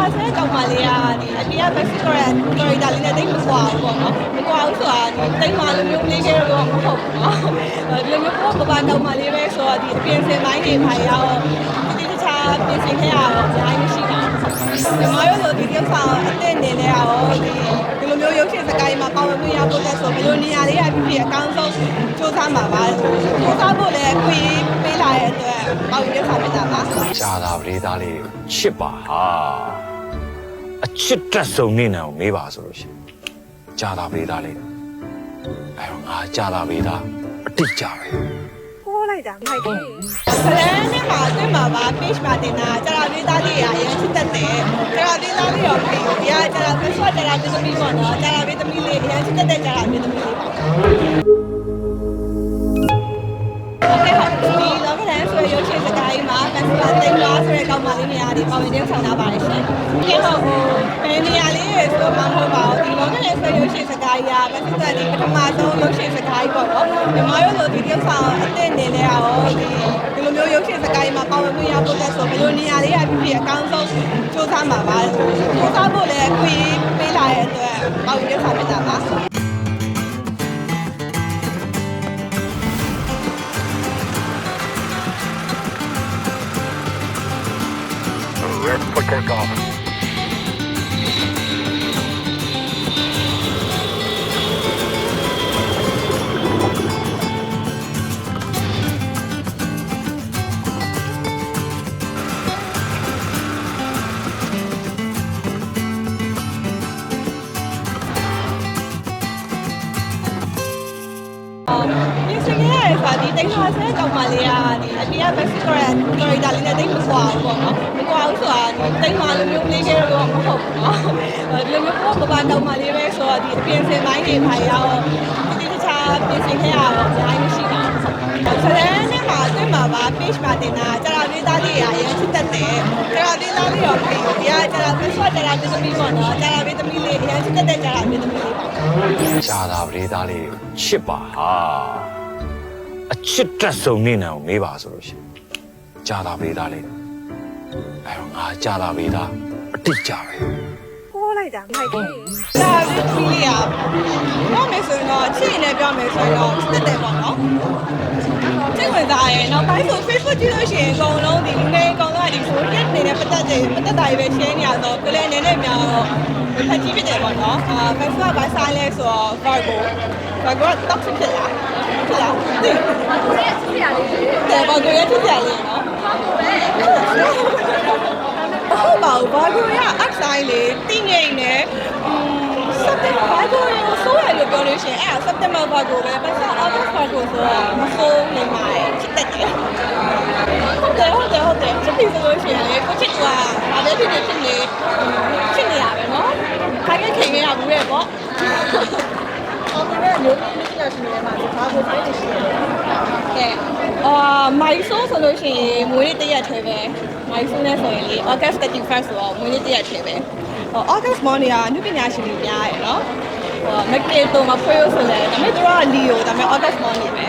ဟာဆဲကောင်မလေးကဒီအပြင်က backstory character လေးနဲ့တိတ်မကွာဘူးပေါ့နော်မကွာဘူးဆိုတာဒီတိတ်မှလိုမျိုးလေးခဲ့တော့မဟုတ်ဘူးနော်ဒီလိုမျိုးပေါ့ပပကောင်မလေးပဲဆိုတော့ဒီအပြင်စင်ပိုင်းတွေဖိုင်ရောဒီတခြားပြင်ဆင်ခဲ့ရတော့အများကြီးမရှိပါဘူးညီမတို့လိုဒီကိစ္စအစ်တဲ့နေလဲရောဒီဒီလိုမျိုးရုပ်ရှင်စကားကြီးမှာပါဝင်ခွင့်ရဖို့တက်ဆိုဘယ်လိုနေရာလေးရဖြစ်ဖြစ်အကောင်းဆုံးစူးစမ်းပါပါစူးစမ်းဖို့လည်းခွင့်ပေးလာတဲ့အတွက်ပါဝင်ရ ဆောင်ပြတာပါကြာတာပလေးသားလေးချစ်ပါဟာအချစ်တက်ဆုံးနေတယ်ကိုမေးပါဆိုလို့ရှိရင်ကြာတာပလေးသားလေးအဲတော့ငါကြာတာပလေးသားအတိတ်ကြပဲပိုးလိုက်တာမိုက်တယ်။ဆလန်းနဲ့မှာအတွင်းမှာပါ page မှာတင်တာကျရာလေးသားလေးရအရင်ချစ်တတ်တယ်။ကျရာလေးသားလေးရောပြီ။ဒီကကျရာ password ကျရာပြည်သမီးပေါ့နော်။ကျရာပြည်သမီးလေးအရင်ချစ်တတ်တဲ့ကျရာပြည်သမီးလေးပါ။ ကြီးမှာ password တင်သွားဆိုတဲ့ကောင်မလေးနေရာဒီပေါ်ဝင်တဲ့ဆောင်တာပါတယ်ရှင်။ဒီတော့ဟိုဘယ်နေရာလေးရဆိုမှမဟုတ်ပါဘူး။ဒီလောကလန်ဆိုရရုပ်ရှင်စကားကြီးက password ဒီပထမဆုံးရုပ်ရှင်စကားကြီးပေါ့နော်။ညီမတို့လိုဒီကိစ္စအစ်တဲ့နေလဲရောဒီဒီလိုမျိုးရုပ်ရှင်စကားကြီးမှာပါဝင်ခွင့်ရဖို့တက်ဆိုဘယ်လိုနေရာလေးရဖြစ်ဖြစ်အကောင်းဆုံးစူးစမ်းပါပါ။စူးစမ်းဖို့လည်းခွင့်ပေးလာတဲ့အတွက်ပါဝင်ရဆောင်ပြတာပါ။ ဒီ ဒီတိတ်ခါဆဲကောင်မလေးကဒီအပြင်က backstory character လေးနဲ့တိတ်မကွာဘူးပေါ့နော်မကွာဘူးဆိုတာဒီတိတ်မှလိုမျိုးလေးခဲ့တော့မဟုတ်ဘူးနော်ဒီလိုမျိုးပေါ့ပပကောင်မလေးပဲဆိုတော့ဒီအပြင်စင်ပိုင်းတွေဖိုင်ရောဒီတခြားပြင်ဆင်ခဲ့ရတော့အများကြီးမရှိပါဘူးဆလန်းနဲ့မှာအတွင်းမှာပါ page မှာတင်တာကျရာလေးသားလေးရအရင်ချစ်တတ်တယ်ကျရာလေးသားလေးရောပြီဒီကကျရာ password ကျရာပြည်သမီးပေါ့နော်ကျရာပြည်သမီးလေးအရင်ချစ်တတ်တဲ့ကျရာပြည်သမီးလေးပါကြာတာပလေးသားလေးချစ်ပါဟာ အချစ်တက်ဆုံးနေတယ်ကိုမေးပါဆိုလို့ရှိရင်ကြာတာပလေးသားလေးအဲတော့ငါကြာတာပလေးသားအတိတ်ကြပဲပိုးလိုက်တာမိုက်တယ်။ဒါပြီးပြီးရပြောမယ်ဆိုရင်တော့အချိန်နဲ့ပြောမယ်ဆိုရင်တော့စစ်တယ်ပေါ့နော်။စိတ်ဝင်စားရဲ့နောက်ပိုင်းဆို Facebook ကြည့်လို့ရှိရင်အကုန်လုံးဒီလူငယ်အကောင်လုံးက ဒီ social နေတဲ့ပတ်သက်တဲ့ပတ်သက်တာတွေပဲ share နေရတော့ကလေးအနေနဲ့များတော့ဖတ်ကြည့်ဖြစ်တယ်ပေါ့နော်။အာ Facebook ကဘာဆိုင်လဲဆိုတော့ Virgo Virgo က toxic ဖြစ်လားဖြစ်လားသိတယ် Virgo ရဲ့ဖြစ်ကြလေးနော်ဟုတ်ပါဘူးဘာကိုရအက်ဆိုင်လေးတိငိမ့်နေอืมစက်တင်ဘာကိုရဆိုရလို့ပြော လို့ရှိရင်အဲ့ဒါစက်တင်ဘာဘာကိုပဲပတ်စအောက်ဘာကိုဆိုတော့မဆိုးနေမှာချစ်တတ်တယ်ဟုတ်တယ်ဟုတ်တယ်ဟုတ်တယ်ချစ်ပြီးဆိုလို့ရှိရင်လေကိုချစ်ကဘာပဲဖြစ်နေဖြစ်နေချစ်နေရပဲနော်ခိုင်းခဲ့ခင်ခဲ့ရဘူးရဲ့ပေါ့အော်ဒီကမျိုးလေးလေးရှိနေမှာဒီဘာကိုဆိုင်နေရှိတယ်ကဲအာမိုက်ဆိုဆိုလို့ရှိရင်မွေးနေ့တစ်ရက်ထဲပဲမိုက်ဆိုနဲ့ဆိုရင်လေ August 31st ဆိုတော့မွေးနေ့တစ်ရက်ထဲပဲဟော August morning ကနုပညာရှင်တွေများရယ်နော် ဟောမကေတိုမဖွေးလို့ဆိုလဲဒါပေမဲ့တို့ကလီယိုဒါပေမဲ့ August morning ပဲ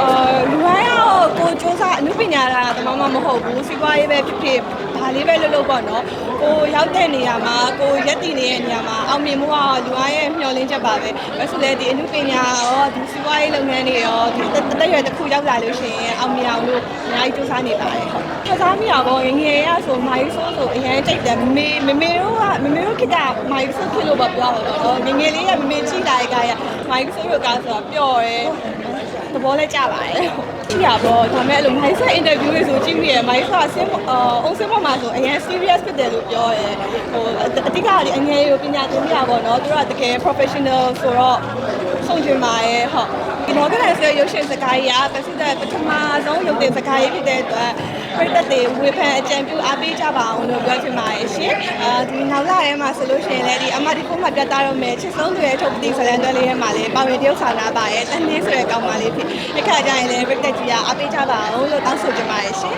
အာလူတိုင်းကတော့ကိုစူးစမ်းအနုပညာတာတမမမဟုတ်ဘူးစီးပွားရေးပဲဖြစ်ဖြစ် ဒါလေးပဲလုပ်လို့ပေါ့နော်ကိုရောက်တဲ့နေရာမှာကိုရက်တည်နေတဲ့နေရာမှာအောင်မြင်မှုကလူတိုင်းရဲ့မျှော်လင့်ချက်ပါပဲဘာလို့လဲဒီအနုပညာရောဒီစီးပွားရေးလုပ်ငန်းတွေရောဒီတသက်ရွယ်တစ်ခုရောက်လာလို့ရှိရင်အောင်မြင်အောင်လို့အများကြီးစူးစမ်းနေပါတယ်ဟုတ်ကစားမိရပေါ့ငယ်ငယ်ရဆိုမိုင်းဆိုးဆိုအရင်ကြိတ်တယ်မမေမမေတို့ကမမေတို့ခေတ္တမိုင်းဆိုးဖြစ်လို့ပါပြောပါတော့ငယ်ငယ်လေးကမမေချိလာတဲ့ကရမိုင်းဆိုးတို့ကဆိုတာပျော့တယ်သဘောလဲကျပါတယ်ကြည့်ရပေါ့ဒါမဲ့အဲ့လိုမိုင်းဆက်အင်တာဗျူးတွေဆိုကြည့်မိရမိုင်းဆက်ဆင်းအော်အုံးစင်းပေါ်မှာဆိုအရင် serious ဖြစ်တယ်လို့ပြောရဲဟိုအဓိကဒီအငယ်ကိုပညာသင်ပြပါတော့သူတို့ကတကယ် professional ဆိုတော့ဆုံးကျင်ပါရဲ့ဟုတ်ဒီတော့ကလည်းဆိုရုပ်ရှင်စကားကြီးကပစိတဲ့ပထမဆုံးရုပ်တင်စကားကြီးဖြစ်တဲ့အတွက် ပြည်သက်တွေဝေဖန်အကြံပြုအားပေးကြပါအောင်လို့ပြောချင်ပါတယ်ရှင်အာဒီနောက်လာရဲမှာဆိုလို့ရှိရင်လည်းဒီအမဒီခုမှပြတ်သားတော့မယ်ချစ်ဆုံးတွေထုတ်ပတိဇလန်တွဲလေးထဲမှာလည်းပါဝင်တရုပ်ဆောင်လာပါရဲ့တန်းလေးဆိုတဲ့ကောင်းပါလေးဖြစ်အခါကျရင်လည်းပြည်သက်ကြီးကအားပေးကြပါအောင်လို့တောင်းဆိုချင်ပါတယ်ရှင်